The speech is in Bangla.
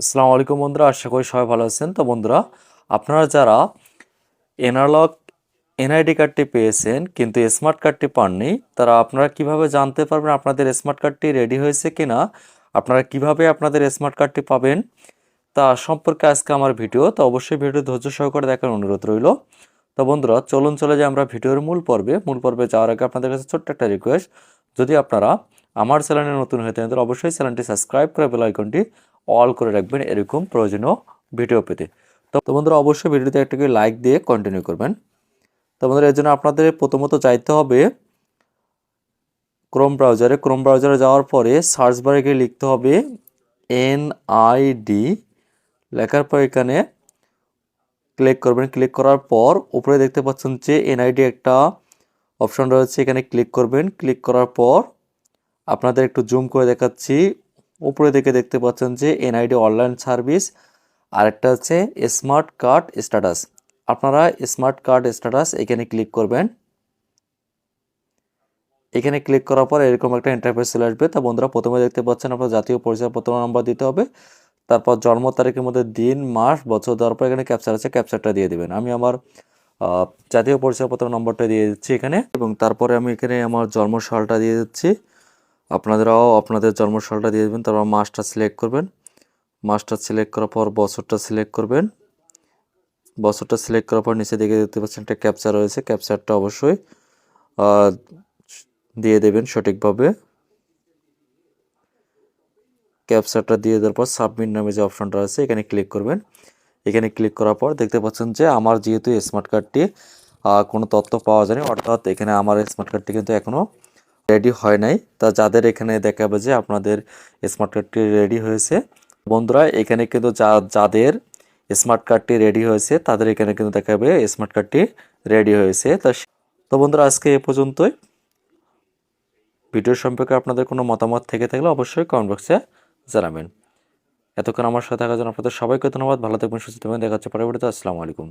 আসসালামু আলাইকুম বন্ধুরা, আশা করি সবাই ভালো আছেন। তো বন্ধুরা, আপনারা যারা এনালগ এনআইডি কার্ডটি পেয়েছেন কিন্তু স্মার্ট কার্ডটি পাননি, তারা আপনারা কীভাবে জানতে পারবেন আপনাদের স্মার্ট কার্ডটি রেডি হয়েছে কিনা, আপনারা কীভাবে আপনাদের স্মার্ট কার্ডটি পাবেন, তা সম্পর্কে আজকে আমার ভিডিও। তো অবশ্যই ভিডিও ধৈর্য সহকারে দেখার অনুরোধ রইল। তো বন্ধুরা, চলুন চলে যাই আমরা ভিডিওর মূল পর্বে। মূল পর্বে যাওয়ার আগে আপনাদের কাছে ছোট্ট একটা রিকোয়েস্ট যদি আপনারা আমার চ্যানেলে নতুন হয়ে থাকেন, তাহলে অবশ্যই চ্যানেলটি সাবস্ক্রাইব করে বেল আইকনটি অল করে রাখবেন এরকম প্রয়োজনীয় ভিডিও পেতে। তো তো বন্ধুরা, অবশ্যই ভিডিওতে একটা করে লাইক দিয়ে কন্টিনিউ করবেন। তো এর জন্য আপনাদের প্রথমত চাইতে হবে ক্রোম ব্রাউজারে ক্রোম ব্রাউজারে যাওয়ার পরে সার্চ বারে গিয়ে লিখতে হবে এন আই ডি লেখার পর এখানে ক্লিক করবেন। ক্লিক করার পর উপরে দেখতে পাচ্ছেন যে এনআইডি একটা অপশন রয়েছে। এখানে ক্লিক করবেন। ক্লিক করার পর আপনাদের একটু জুম করে দেখাচ্ছি। উপরে দিকে দেখতে পাচ্ছেন যে এনআইডি অনলাইন সার্ভিস, আরেকটা হচ্ছে স্মার্ট কার্ড স্ট্যাটাস। আপনারা স্মার্ট কার্ড স্ট্যাটাস এখানে ক্লিক করবেন। এখানে ক্লিক করার পর এরকম একটা ইন্টারফেস চলে আসবে। তা বন্ধুরা, প্রথমে দেখতে পাচ্ছেন আপনার জাতীয় পরিচয়পত্র নাম্বার দিতে হবে। তারপর জন্ম তারিখের মধ্যে দিন, মাস, বছর দেওয়ার পর এখানে ক্যাপচার আছে ক্যাপচারটা দিয়ে দেবেন। আমি আমার জাতীয় পরিচয়পত্র নম্বরটা দিয়ে দিচ্ছি এখানে। এবং তারপরে আমি এখানে আমার জন্ম সালটা দিয়ে দিচ্ছি। আপনাদেরও আপনাদের জন্ম সালটা দিয়ে দেবেন, তারপর মাসটা সিলেক্ট করবেন। মাসটা সিলেক্ট করার পর বছরটা সিলেক্ট করবেন। বছরটা সিলেক্ট করার পর নিচে দিকে দেখতে পাচ্ছেন একটা ক্যাপচার রয়েছে ক্যাপচারটা অবশ্যই দিয়ে দেবেন সঠিকভাবে। ক্যাপচারটা দিয়ে দেওয়ার পর সাবমিট নামে যে অপশনটা আছে, এখানে ক্লিক করবেন। এখানে ক্লিক করার পর দেখতে পাচ্ছেন যে আমার যেহেতু স্মার্ট কার্ডটি কোনো তথ্য পাওয়া যায়নি, অর্থাৎ এখানে আমার স্মার্ট কার্ডটি কিন্তু এখনও রেডি হয় নাই। তা যাদের এখানে দেখাবে যে আপনাদের স্মার্ট কার্ডটি রেডি হয়েছে। বন্ধুরা, এখানে কিন্তু যা, যাদের স্মার্ট কার্ডটি রেডি হয়েছে, তাদের এখানে কিন্তু দেখাবে স্মার্ট কার্ডটি রেডি হয়েছে। তা তো বন্ধুরা, আজকে এ পর্যন্তই। ভিডিও সম্পর্কে আপনাদের কোনো মতামত থেকে থাকলে অবশ্যই কমেন্ট বক্সে জানাবেন। এতক্ষণ আমার সাথে থাকার জন্য আপনাদের সবাইকে ধন্যবাদ। ভালো থাকবেন, সুস্থ থাকবেন। দেখা হচ্ছে পরবর্তীতে। আসসালামু আলাইকুম।